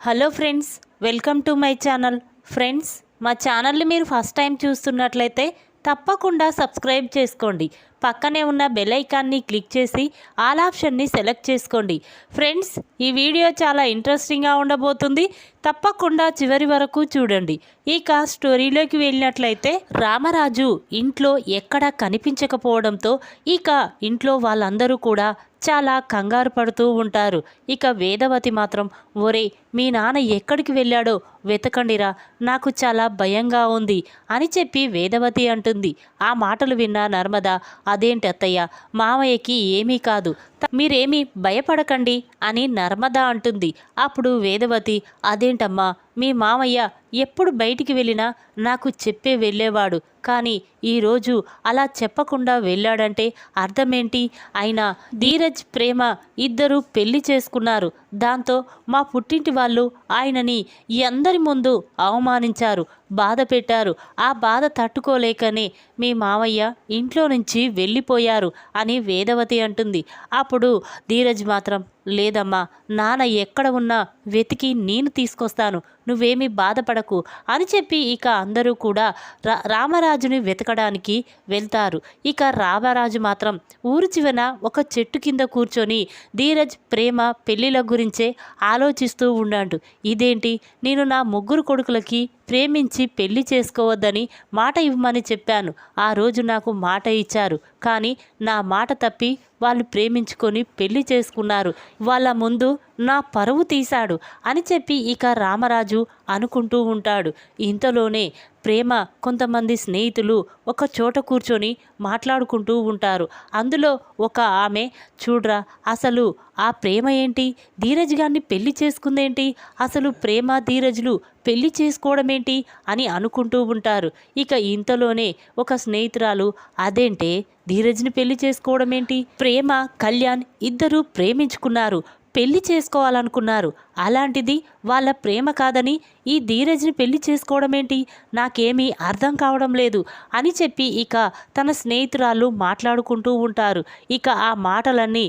Hello friends welcome to my channel. Friends మా ఛానల్ని మీరు ఫస్ట్ టైం చూస్తున్నట్లయితే తప్పకుండా సబ్స్క్రైబ్ చేసుకోండి. పక్కనే ఉన్న బెల్ ఐకాన్ని క్లిక్ చేసి ఆల్ ఆప్షన్ని సెలెక్ట్ చేసుకోండి. ఫ్రెండ్స్ ఈ వీడియో చాలా ఇంట్రెస్టింగ్గా ఉండబోతుంది. తప్పకుండా చివరి వరకు చూడండి. ఇక స్టోరీలోకి వెళ్ళినట్లయితే రామరాజు ఇంట్లో ఎక్కడా కనిపించకపోవడంతో ఇక ఇంట్లో వాళ్ళందరూ కూడా చాలా కంగారు పడుతూ ఉంటారు. ఇక వేదవతి మాత్రం ఒరే మీ నాన్న ఎక్కడికి వెళ్ళాడో వెతకండిరా నాకు చాలా భయంగా ఉంది అని చెప్పి వేదవతి అంటుంది. ఆ మాటలు విన్న నర్మద అదేంటి అత్తయ్య మామయ్యకి ఏమీ కాదు మీరేమీ భయపడకండి అని నర్మద అంటుంది. అప్పుడు వేదవతి అదేంటమ్మా మీ మామయ్య ఎప్పుడు బయటికి వెళ్ళినా నాకు చెప్పే వెళ్ళేవాడు కానీ ఈరోజు అలా చెప్పకుండా వెళ్ళాడంటే అర్థమేంటి? అయినా ధీరజ్ ప్రేమ ఇద్దరూ పెళ్ళి చేసుకున్నారు దాంతో మా పుట్టింటి వాళ్ళు ఆయనని అందరి ముందు అవమానించారు బాధ పెట్టారు. ఆ బాధ తట్టుకోలేకనే మీ మామయ్య ఇంట్లో నుంచి వెళ్ళిపోయారు అని వేదవతి అంటుంది. అప్పుడు ధీరజ్ మాత్రం లేదమ్మా నాన్న ఎక్కడ ఉన్నా వెతికి నేను తీసుకొస్తాను నువ్వేమీ బాధపడకు అని చెప్పి ఇక అందరూ కూడా రా రామరాజుని వెతకడానికి వెళ్తారు. ఇక రామరాజు మాత్రం ఊరి చివన ఒక చెట్టు కింద కూర్చొని ధీరజ్ ప్రేమ పెళ్ళిళ్ళ గురించే ఆలోచిస్తూ ఉన్నాడు. ఇదేంటి? నేను నా ముగ్గురు కొడుకులకి ప్రేమించి పెళ్ళి చేసుకోవద్దని మాట ఇవ్వమని చెప్పాను. ఆ రోజు నాకు మాట ఇచ్చారు. కానీ నా మాట తప్పి వాళ్ళు ప్రేమించుకొని పెళ్ళి చేసుకున్నారు. వాళ్ళ ముందు నా పరువు తీశాడు అని చెప్పి ఇక రామరాజు అనుకుంటూ ఉంటాడు. ఇంతలోనే ప్రేమ కొంతమంది స్నేహితులు ఒక చోట కూర్చొని మాట్లాడుకుంటూ ఉంటారు. అందులో ఒక ఆమె చూడ్రా అసలు ఆ ప్రేమ ఏంటి? ధీరజ్ గారిని పెళ్ళి చేసుకుందేంటి? అసలు ప్రేమ ధీరజ్లు పెళ్ళి చేసుకోవడం ఏంటి అని అనుకుంటూ ఉంటారు. ఇక ఇంతలోనే ఒక స్నేహితురాలు అదేంటే ధీరజ్ని పెళ్ళి చేసుకోవడం ఏంటి ప్రేమ కళ్యాణ్ ఇద్దరూ ప్రేమించుకున్నారు. పెళ్ళి చేసుకోవాలనుకున్నారు. అలాంటిది వాళ్ళ ప్రేమ కాదని ఈ ధీరజ్ని పెళ్ళి చేసుకోవడం ఏంటి నాకేమీ అర్థం కావడం లేదు అని చెప్పి ఇక తన స్నేహితురాలు మాట్లాడుకుంటూ ఉంటారు. ఇక ఆ మాటలన్నీ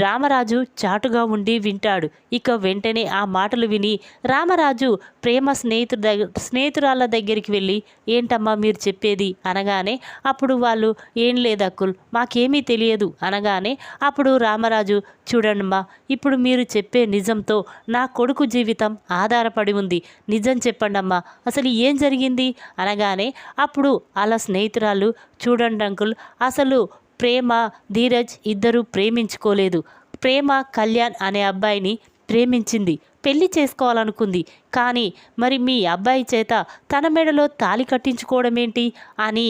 రామరాజు చాటుగా ఉండి వింటాడు. ఇక వెంటనే ఆ మాటలు విని రామరాజు ప్రేమ స్నేహితుడు దగ్గర స్నేహితురాళ్ళ దగ్గరికి వెళ్ళి ఏంటమ్మా మీరు చెప్పేది? అనగానే అప్పుడు వాళ్ళు ఏం లేదు అక్కుల్ మాకేమీ తెలియదు. అనగానే అప్పుడు రామరాజు చూడండమ్మా ఇప్పుడు మీరు చెప్పే నిజంతో నా నా కొడుకు జీవితం ఆధారపడి ఉంది. నిజం చెప్పండమ్మా. అసలు ఏం జరిగింది? అనగానే అప్పుడు అలా స్నేహితురాలు చూడండి అంకుల్ అసలు ప్రేమ ధీరజ్ ఇద్దరు ప్రేమించుకోలేదు. ప్రేమ కళ్యాణ్ అనే అబ్బాయిని ప్రేమించింది. పెళ్ళి చేసుకోవాలనుకుంది. కానీ మరి మీ అబ్బాయి చేత తన మెడలో తాలి కట్టించుకోవడం ఏంటి అని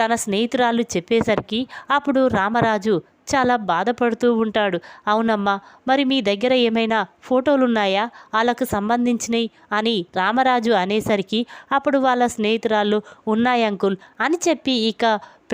తన స్నేహితురాలు చెప్పేసరికి అప్పుడు రామరాజు చాలా బాధపడుతూ ఉంటాడు. అవునమ్మా మరి మీ దగ్గర ఏమైనా ఫోటోలు ఉన్నాయా వాళ్ళకు సంబంధించినవి అని రామరాజు అనేసరికి అప్పుడు వాళ్ళ స్నేహితురాళ్ళు ఉన్నాయి అంకుల్ అని చెప్పి ఇక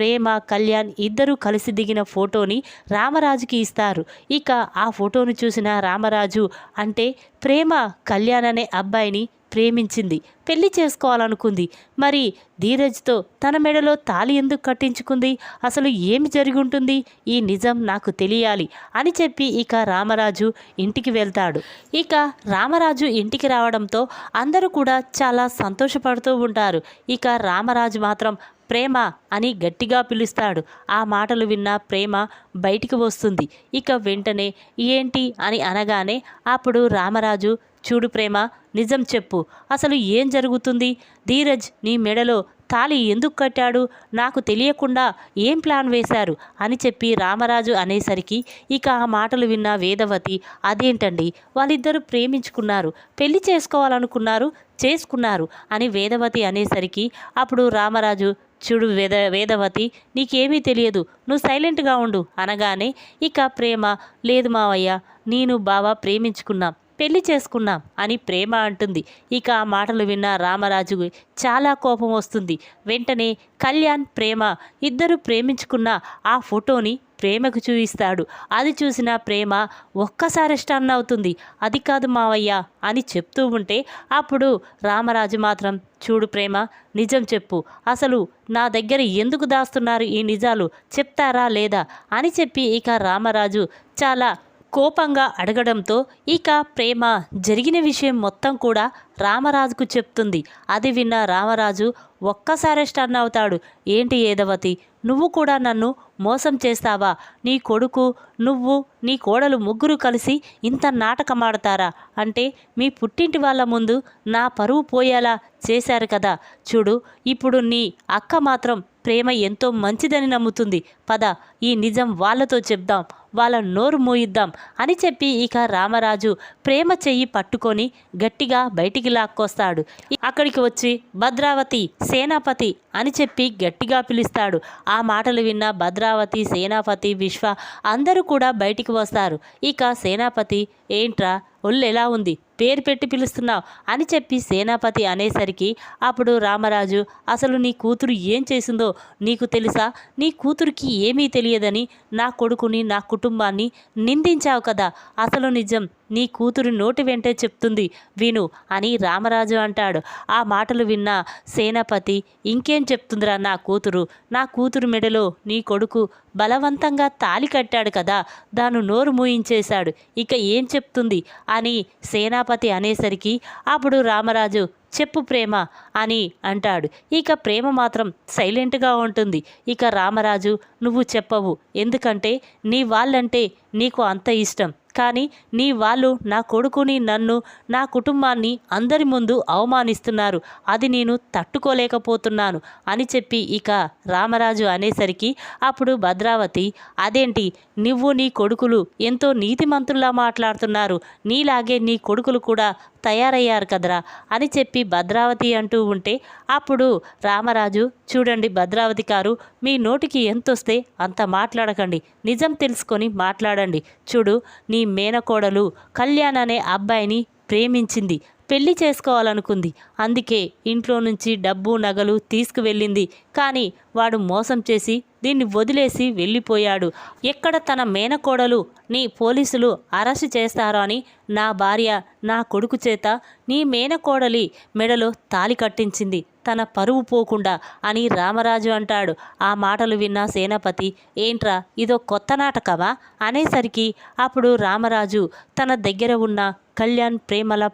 ప్రేమ కళ్యాణ్ ఇద్దరూ కలిసి దిగిన ఫోటోని రామరాజుకి ఇస్తారు. ఇక ఆ ఫోటోను చూసిన రామరాజు అంటే ప్రేమ కళ్యాణ్ అనే అబ్బాయిని ప్రేమించింది. పెళ్ళి చేసుకోవాలనుకుంది. మరి ధీరజ్తో తన మెడలో తాలి ఎందుకు కట్టించుకుంది? అసలు ఏమి జరుగుంటుంది? ఈ నిజం నాకు తెలియాలి అని చెప్పి ఇక రామరాజు ఇంటికి వెళ్తాడు. ఇక రామరాజు ఇంటికి రావడంతో అందరూ కూడా చాలా సంతోషపడుతూ ఉంటారు. ఇక రామరాజు మాత్రం ప్రేమ అని గట్టిగా పిలుస్తాడు. ఆ మాటలు విన్న ప్రేమ బయటికి వస్తుంది. ఇక వెంటనే ఏంటి? అని అనగానే అప్పుడు రామరాజు చూడు ప్రేమ నిజం చెప్పు. అసలు ఏం జరుగుతుంది? ధీరజ్ నీ మెడలో తాళి ఎందుకు కట్టాడు? నాకు తెలియకుండా ఏం ప్లాన్ వేశారు? అని చెప్పి రామరాజు అనేసరికి ఇక ఆ మాటలు విన్న వేదవతి అదేంటండి? వాళ్ళిద్దరూ ప్రేమించుకున్నారు. పెళ్ళి చేసుకోవాలనుకున్నారు చేసుకున్నారు అని వేదవతి అనేసరికి అప్పుడు రామరాజు చూడు వేద వేదవతి నీకేమీ తెలియదు. నువ్వు సైలెంట్గా ఉండు అనగానే ఇక ప్రేమ లేదు మావయ్య. నేను బావ ప్రేమించుకున్నాం. పెళ్ళి చేసుకున్నాం అని ప్రేమ అంటుంది. ఇక ఆ మాటలు విన్న రామరాజు చాలా కోపం వస్తుంది. వెంటనే కళ్యాణ్ ప్రేమ ఇద్దరు ప్రేమించుకున్న ఆ ఫోటోని ప్రేమకు చూపిస్తాడు అది చూసిన ప్రేమ ఒక్కసారి స్టన్ అవుతుంది. అది కాదు మావయ్య అని చెప్తూ ఉంటే అప్పుడు రామరాజు మాత్రం చూడు ప్రేమ నిజం చెప్పు. అసలు నా దగ్గర ఎందుకు దాస్తున్నారు ఈ నిజాలు? చెప్తారా లేదా? అని చెప్పి ఇక రామరాజు చాలా కోపంగా అడగడంతో ఇక ప్రేమ జరిగిన విషయం మొత్తం కూడా రామరాజుకు చెప్తుంది. అది విన్న రామరాజు ఒక్కసారే స్టన్ అవుతాడు. ఏంటి ఏదవతి? నువ్వు కూడా నన్ను మోసం చేస్తావా? నీ కొడుకు నువ్వు నీ కోడలు ముగ్గురు కలిసి ఇంత నాటకమాడతారా? అంటే మీ పుట్టింటి వాళ్ళ ముందు నా పరువు పోయేలా చేశారు కదా. చూడు ఇప్పుడు నీ అక్క మాత్రం ప్రేమ ఎంతో మంచిదని నమ్ముతుంది. పద ఈ నిజం వాళ్ళతో చెప్దాం. వాళ్ళ నోరు మూయిద్దాం అని చెప్పి ఇక రామరాజు ప్రేమ చెయ్యి పట్టుకొని గట్టిగా బయటికి లాక్కొస్తాడు. అక్కడికి వచ్చి భద్రావతి సేనాపతి అని చెప్పి గట్టిగా పిలుస్తాడు. ఆ మాటలు విన్న భద్రావతి సేనాపతి విశ్వ అందరూ కూడా బయటికి వస్తారు. ఇక సేనాపతి ఏంట్రా ఒళ్ళు ఎలా ఉంది? పేరు పెట్టి పిలుస్తున్నావు అని చెప్పి సేనాపతి అనేసరికి అప్పుడు రామరాజు అసలు నీ కూతురు ఏం చేసిందో నీకు తెలుసా? నీ కూతురికి ఏమీ తెలియదని నా కొడుకుని నా కుటుంబాన్ని నిందించావు కదా. అసలు నిజం నీ కూతురు నోటి వెంటే చెప్తుంది విను అని రామరాజు అంటాడు. ఆ మాటలు విన్న సేనాపతి ఇంకేం చెప్తుందిరా నా కూతురు? నా కూతురు మెడలో నీ కొడుకు బలవంతంగా తాలి కట్టాడు కదా దాను నోరు మూయించేశాడు. ఇక ఏం చెప్తుంది? అని సేనాపతి అనేసరికి అప్పుడు రామరాజు చెప్పు ప్రేమ అని అంటాడు. ఇక ప్రేమ మాత్రం సైలెంట్గా ఉంటుంది. ఇక రామరాజు నువ్వు చెప్పవు. ఎందుకంటే నీ వాళ్ళంటే నీకు అంత ఇష్టం. కానీ నీ వాళ్ళు నా కొడుకుని నన్ను నా కుటుంబాన్ని అందరి ముందు అవమానిస్తున్నారు. అది నేను తట్టుకోలేకపోతున్నాను అని చెప్పి ఇక రామరాజు అనేసరికి అప్పుడు భద్రావతి అదేంటి? నువ్వు నీ కొడుకులు ఎంతో నీతిమంతుల్లా మాట్లాడుతున్నారు. నీలాగే నీ కొడుకులు కూడా తయారయ్యారు కదరా అని చెప్పి భద్రావతి అంటూ ఉంటే అప్పుడు రామరాజు చూడండి భద్రావతి గారు మీ నోటికి ఎంతొస్తే అంత మాట్లాడకండి. నిజం తెలుసుకొని మాట్లాడండి. చూడు నీ మేనకోడలు కళ్యాణ్ అనే అబ్బాయిని ప్రేమించింది. పెళ్ళి చేసుకోవాలనుకుంది. అందుకే ఇంట్లో నుంచి డబ్బు నగలు తీసుకువెళ్ళింది. కానీ వాడు మోసం చేసి దీన్ని వదిలేసి వెళ్ళిపోయాడు. ఎక్కడ తన మేనకోడలు నీ పోలీసులు అరెస్ట్ చేస్తారో అని నా భార్య నా కొడుకు చేత నీ మేనకోడలి మెడలో తాలి కట్టించింది. తన పరువు పోకుండా అని రామరాజు అంటాడు. ఆ మాటలు విన్న సేనాపతి ఏంట్రా ఇదో కొత్త నాటకమా? అనేసరికి అప్పుడు రామరాజు తన దగ్గర ఉన్న కళ్యాణ్ ప్రేమల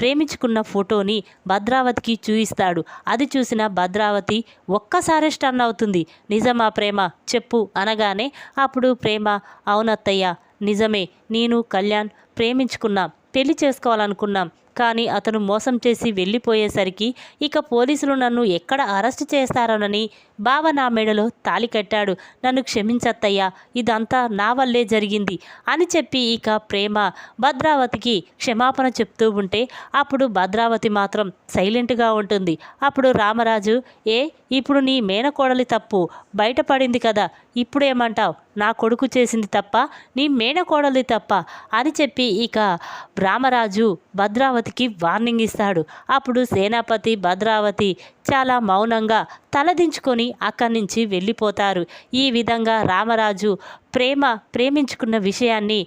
ప్రేమించుకున్న ఫోటోని భద్రావతికి చూయిస్తాడు. అది చూసిన భద్రావతి ఒక్కసారి స్టన్ అవుతుంది. నిజమా ప్రేమ? చెప్పు అనగానే అప్పుడు ప్రేమ అవునత్తయ్య నిజమే నేను కళ్యాణ్ ప్రేమించుకున్నాం పెళ్ళి చేసుకోవాలనుకున్నాం. కానీ అతను మోసం చేసి వెళ్ళిపోయేసరికి ఇక పోలీసులు నన్ను ఎక్కడ అరెస్ట్ చేస్తారోనని బావ నా మెడలో తాలి కట్టాడు. నన్ను క్షమించత్తయ్యా ఇదంతా నా వల్లే జరిగింది అని చెప్పి ఇక ప్రేమ భద్రావతికి క్షమాపణ చెప్తూ ఉంటే అప్పుడు భద్రావతి మాత్రం సైలెంట్గా ఉంటుంది. అప్పుడు రామరాజు ఏ ఇప్పుడు నీ మేనకోడలి తప్పు బయటపడింది కదా ఇప్పుడేమంటావు? నా కొడుకు చేసింది తప్ప నీ మేనకోడలి తప్ప అని చెప్పి ఇక రామరాజు భద్రావతి సేనాపతికి వార్నింగ్ ఇస్తాడు. అప్పుడు సేనాపతి భద్రావతి చాలా మౌనంగా తలదించుకొని అక్కడి నుంచి వెళ్ళిపోతారు. ఈ విధంగా రామరాజు ప్రేమ ప్రేమించుకున్న విషయాన్ని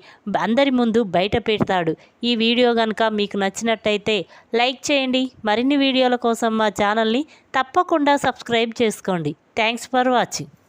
అందరి ముందు బయట పెడతాడు. ఈ వీడియో కనుక మీకు నచ్చినట్టయితే లైక్ చేయండి. మరిన్ని వీడియోల కోసం మా ఛానల్ని తప్పకుండా సబ్స్క్రైబ్ చేసుకోండి. Thanks for watching.